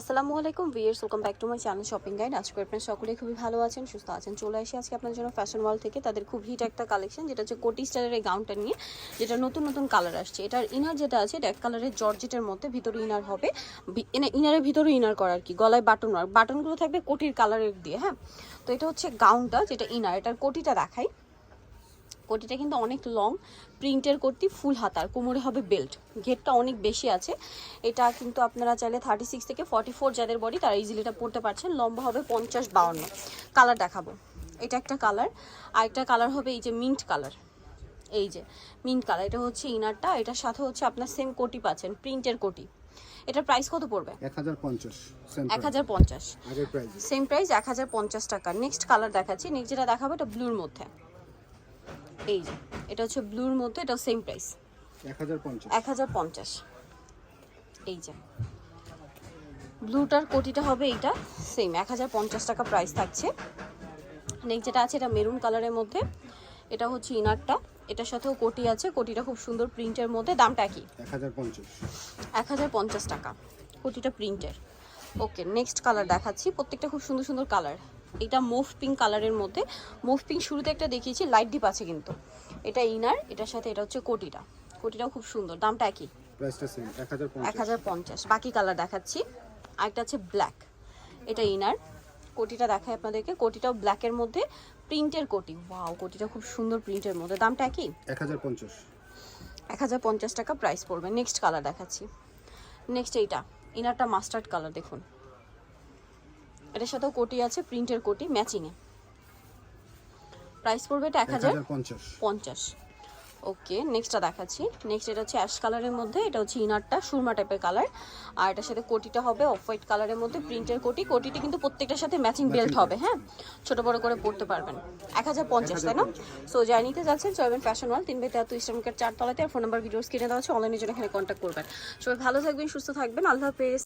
আসসালামু আলাইকুম viewers welcome back to my channel shopping guide. আজকে আপনারা সকলে খুবই ভালো আছেন, সুস্থ আছেন। চলে আসি আজকে আপনার জন্য ফ্যাশন ওয়াল থেকে। তাদের খুব হিট একটা কালেকশন, যেটা হচ্ছে কোটি স্টাইলের এই গাউনটা নিয়ে, যেটা নতুন নতুন কালার আসছে। এটার ইনার যেটা আছে, এটা এক কালারের জর্জেটের মধ্যে ভিতরে ইনার হবে। ইনারের ভিতরে ইনার করা আর কি, গলায় বাটন বাটনগুলো থাকবে কোটির কালারের দিয়ে হ্যাঁ? তো এটা হচ্ছে গাউনটা, যেটা ইনার এটার কোটিটা দেখাই। কোটিটা কিন্তু অনেক লং প্রিন্টের কোটি ফুল হাতার কোমরে হবে বেল্ট ঘেরটা অনেক বেশি আছে। এটা কিন্তু আপনারা চাইলে থার্টি সিক্স থেকে ফর্টি ফোর যাদের বডি তারা ইজিলি এটা পড়তে পারছেন লম্বা হবে পঞ্চাশ বাউন্ন। কালার দেখাবো। এটা একটা কালার আর একটা কালার হবে এই যে মিন্ট কালার এই যে মিন্ট কালার এটা হচ্ছে ইনারটা এটার সাথে হচ্ছে আপনার সেম কোটি পাচ্ছেন প্রিন্টের কোটি। এটার প্রাইস কত পড়বে? এক হাজার পঞ্চাশ এক হাজার পঞ্চাশ। আগের প্রাইস সেম প্রাইস এক হাজার পঞ্চাশ টাকা। নেক্সট কালার দেখাচ্ছি। নেক্সট যেটা দেখাবো এটা ব্লুর মধ্যে। এই যে এটা হচ্ছে ব্লুর মধ্যে এটা সেম প্রাইস এক হাজার পঞ্চাশ। এই যে। ব্লুটার কোটিটা হবে এইটা সেম এক হাজার পঞ্চাশ টাকা প্রাইস থাকছে। নেক্সট যেটা আছে এটা মেরুন কালারের মধ্যে। এটা হচ্ছে ইনারটা এটার সাথেও কোটি আছে কোটিটা খুব সুন্দর প্রিন্টের মধ্যে। দামটা কি এক হাজার পঞ্চাশ। টাকা। কোটিটা প্রিন্টের ওকে নেক্সট কালার দেখাচ্ছি। প্রত্যেকটা খুব সুন্দর সুন্দর কালার এটা মুভ পিঙ্ক কালারের মধ্যে। মুভ পিঙ্ক শুরুতে একটা দেখিয়েছি লাইট ডিপ আছে কিন্তু। এটা ইনার এটার সাথে এটা হচ্ছে কোটিটা। কোটিটাও খুব সুন্দর দামটা একই। এক হাজার পঞ্চাশ। বাকি কালার দেখাচ্ছি। আরেকটা আছে ব্ল্যাক। এটা ইনার। কোটিটা দেখায় আপনাদেরকে। কোটিটাও ব্ল্যাকের মধ্যে। প্রিন্টের কোটি। ওয়াও কোটিটা খুব সুন্দর প্রিন্টের মধ্যে। দামটা একই? এক হাজার পঞ্চাশ। এক হাজার পঞ্চাশ টাকা প্রাইস পড়বে। নেক্সট কালার দেখাচ্ছি। নেক্সট এইটা। ইনারটা মাস্টার্ড কালার দেখুন। এটার সাথেও কোটি আছে প্রিন্টের কোটি ম্যাচিংয়ে প্রাইস পড়বে এটা এক হাজার পঞ্চাশ। ওকে নেক্সটটা দেখাচ্ছি। নেক্সট এটা হচ্ছে অ্যাশ কালারের মধ্যে এটা হচ্ছে ইনারটা সুরমা টাইপের কালার আর এটার সাথে কোটিটা হবে অফ হোয়াইট কালারের মধ্যে প্রিন্টের কোটি। কোটিটা কিন্তু প্রত্যেকটার সাথে ম্যাচিং বেল্ট হবে হ্যাঁ? ছোট বড় করে পড়তে পারবেন। এক হাজার পঞ্চাশ তাই না? সো যাই নিতে যাচ্ছেন চলবেন ফ্যাশন ওয়াল তিন বাই তেহাত্তর ইসলামিকের চারতলাতে আর ফোন নাম্বার ভিডিওস কিনে দেওয়া আছে অনলাইনের জন্য এখানে কন্ট্যাক্ট করবেন। সবাই ভালো থাকবেন সুস্থ থাকবেন। আল্লাহ হাফেজ।